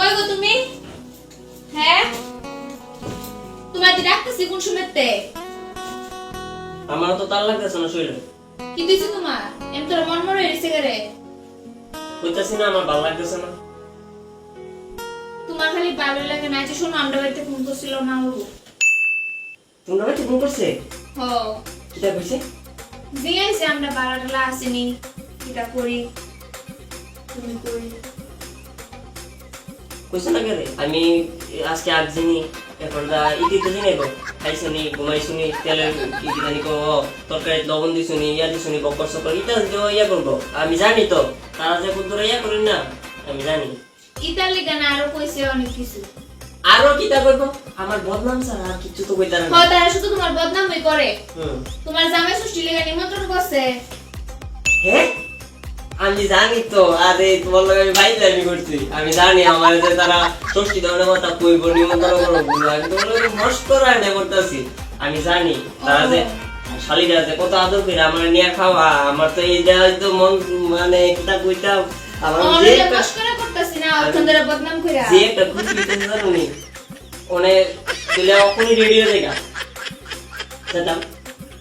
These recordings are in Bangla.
কই গো তুমি। হ্যাঁ? তোমার দি ডাকতেছি কোন সময়তে? আমার তো তার লাগতেছে না শরীরে। কি দিছি তোমার? এম তোর মন মরে হইছে গরে কইতাছি না আমার ভালো লাগতেছে না। তোমার খালি ভালো লাগে না। যে শোনো আমরা বাড়িতে ফোন করছিল না ওরু তোমরা বাড়িতে ফোন করছে? হ। কিটা কইছে? জিজ্ঞাসা আমরা বারাটালা আসেনি কিটা করি? তুমি করি কইছে না কেরে আমি আজকে আসছিনি এরপর দা ইতি তো জানি গো। খাইছনি ঘুমাইছনি তেলে কি কি জানি কো তরকারি লবণ দিছনি ইয়া দিছনি বকর সকর ইটা দিও ইয়া করব। আমি জানি তো তারা যে কুদ্দুরা ইয়া করেন না আমি জানি। ইতালি গান আরও কইছে অনেক কিছু। আরও কিটা করব আমার বদনাম ছাড়া আর কিছু তো কইতার না। তারা শুধু তোমার বদনামই করে। হুম। তোমার জামাই ষষ্ঠী লেগে নিমন্ত্রণ করছে। হ্যাঁ আমি জানি তো আরে তোমার লগে আমি বাইরে আমি করছি। আমি জানি আমার যে তারা ষষ্ঠী ধরনের কথা কইব নিমন্ত্রণ করব আমি তোমার নষ্ট রান্না করতেছি। আমি জানি তারা যে শালিরা যে কত আদর করে আমার নিয়ে খাওয়া আমার তো এইটা হয়তো মন মানে কিতা কইতা আমার যে একটা- মস্করা করতেছি না অর্থন বদনাম কইরা। যে একটা খুশি দিতে জানো নি অনেক তুলে অখনই রেডি হয়ে যায় যেতাম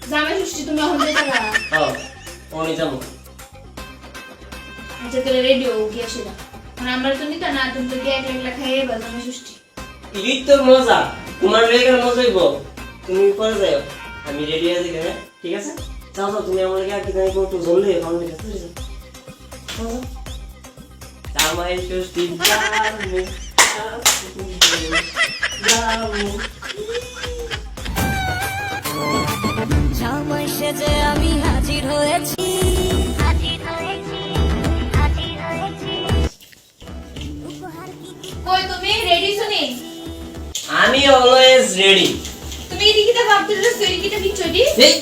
জামাই ষষ্ঠী তুমি যেতে পারা হ্যাঁ যাব। আচ্ছা তাহলে রেডিও গিয়ে সেটা মানে আমরা তো নিতা না তুমি তো গিয়ে এক একলা খাইয়ে বা জামাই ষষ্ঠী এই তো মজা। তোমার লেগে মজা হইব। তুমি পরে যাও। আমি রেডি আছি এখানে ঠিক আছে? যাও যাও তুমি আমার লেগে আর কি জানি একটু জ্বললে আমার লেগে চলে যাও। জামাই ষষ্ঠী জামু, জামু। জামাই সেজে আমি হাজির হয়েছি। আমি অলওয়েজ রেডি তুমি এদিকে ভাবতেছো সেদিকে দিচ্ছ দি এই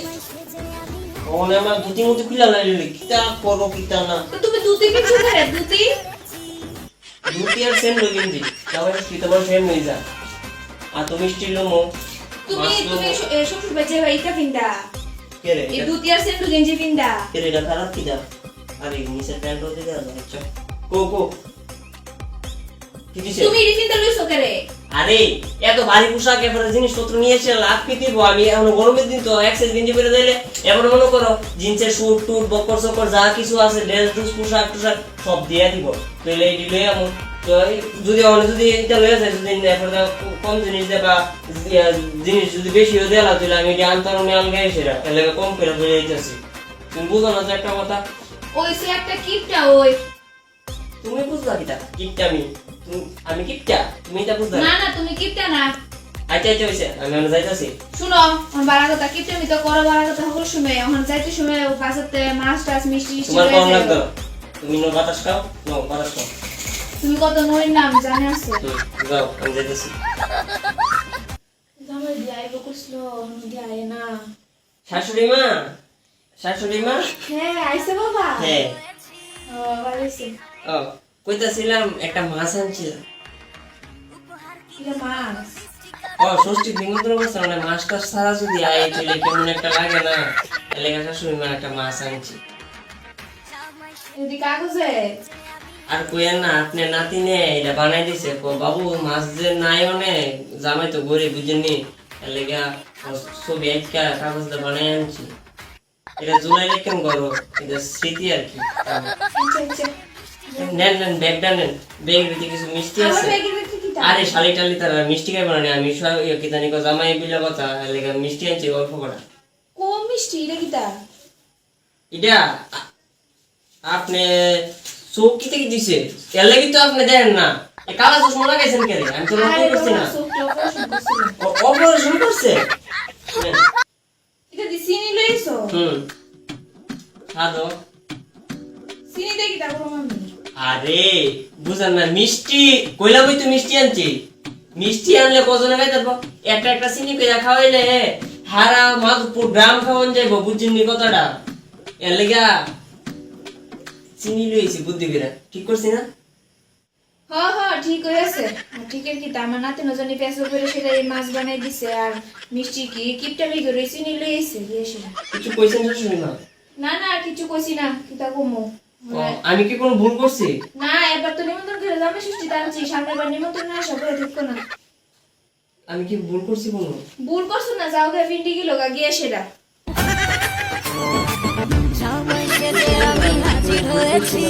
ওনে আমার দুটি মুটি খুলে লাইলে কিতা করো কিতা না। তো তুমি দুধে কিছু করে দুধি দুটি আর সেম লই গেঞ্জি জামাই ষষ্ঠী তোমার সেম হয়ে যা আর তুমি স্টিল মো তুমি তুমি শ্বশুর বাজে ভাইটা পিন্দা কে রে এই দুধি আর সেন্টু গেঞ্জি পিন্দা কে রে এটা খারাপ কিটা আরে নিচের প্যান্ট হতে যায় আচ্ছা। কো কো। কি তুমি এটি পিন্দা লইছো করে আরে এত ভারী পোশাক এবারে জিনিসপত্র নিয়ে এসে লাভ কি দিব? আমি এখন গরমের দিন তো এক গেঞ্জি পরে দিলে এবার মনে করো জিন্সের স্যুট টুট বকর সকর যা কিছু আছে ড্রেস ড্রেস পোশাক টোশাক সব দিয়ে দিব। তাহলে এই দিলে তো যদি অনেক যদি এটা লয়ে যায় যদি কম জিনিস দেয় বা জিনিস যদি বেশি হয়ে দেওয়া তাহলে আমি এটা আনতাম নিয়ে আনগে সেটা তাহলে কম করে ধরে দিতেছি তুমি বুঝো না যে একটা কথা? ওই সে একটা কিপটা ওই। তুমি বুঝলা কিটা? কিপটা আমি। আমি কিপটা? তুমি এটা বুঝলা? না না তুমি কিপটা না। আচ্ছা আচ্ছা হয়েছে আমি আমি যাইতাছি। শুনো আমার বাড়া কথা কিপটা মি তো করো বাড়া কথা সকল সময় এখন যাইতে সময় বাসাতে মাছ টাছ মিষ্টি তোমার কম লাগতো। তুমি নো বাতাস খাও নো বাতাস খাও। তুমি কত নইর নাম জানে আছে। যাও আমি যাইতেছি। জামাই না। শাশুড়ি মা? শাশুড়ি মা? হ্যাঁ আইছে বাবা। হ্যাঁ। ও ভালো হইছে ও। কইতাছিলাম একটা মাছ আনছিলাম। মাছ? ও ষষ্ঠী নিমন্ত্রণ করছে মানে মাছ টাছ যদি আয় তাহলে কেমন একটা লাগে না? এলাকা শাশুড়ি মা একটা মাছ আনছি। কাগজে? আর কইয়েন না আপনি এটা বানাই দিছে। বাবু মাছ যে নাই অনেক জামাই তো গরিব বুঝেননি? এলাকা ছবি আজকা কাগজ দিয়ে বানাই আনছি। এটা জুলাই কেমন করো এটা স্মৃতি আর কি নেন নেন ব্যাগটা নেন। ব্যাগের ভিতরে কিছু মিষ্টি আছে। কি আরে শালি টালি তারা মিষ্টি খাইব না আমি সব ইয়ে কি জানি কো জামাই বিলা কথা এলাকা মিষ্টি আনছি অল্প কটা কম মিষ্টি? এটা কিটা এটা আপনি চোখ কি থেকে দিছে। এর লাগি তো আপনি দেন না। কালা চশমা লাগাইছেন কে রে? আমি তো লক্ষ্য করছি না। অপারেশন করছে এটা দি চিনি লইছো? হুম। খাদো চিনি দেখি তা করো আমি আরে বুঝেন না মিষ্টি কইলাম ওই তো মিষ্টি আনছি। মিষ্টি আনলে কজনে তারপর একটা একটা চিনি করে খাওয়াইলে হারা মাধপুর গ্রাম খাওয়ান যাইব বুঝিনি কথাটা? এর লেগা চিনি লইছি বুদ্ধি ঠিক করছি না? হ হ ঠিক হয়েছে। ঠিকের কি আমার নাতি নজনে পেঁয়াজ করে সেটা এই মাছ বানাই দিছে আর মিষ্টি কি কিপটা করে চিনি লইছে কিছু কইছেন না। না না কিছু কইছি না কিতা কমো? আমি কি কোনো ভুল করছি? না এবার তো নিমন্ত্রণ করে যাবে সৃষ্টি তার চেয়ে সামনের বার নিমন্ত্রণ না সবাই দেখো না। আমি কি ভুল করছি কোনো? ভুল করছ না যাও গে ভিন্ডি গেলো গা গিয়ে সেটা সেজে আমি হাজির হয়েছি।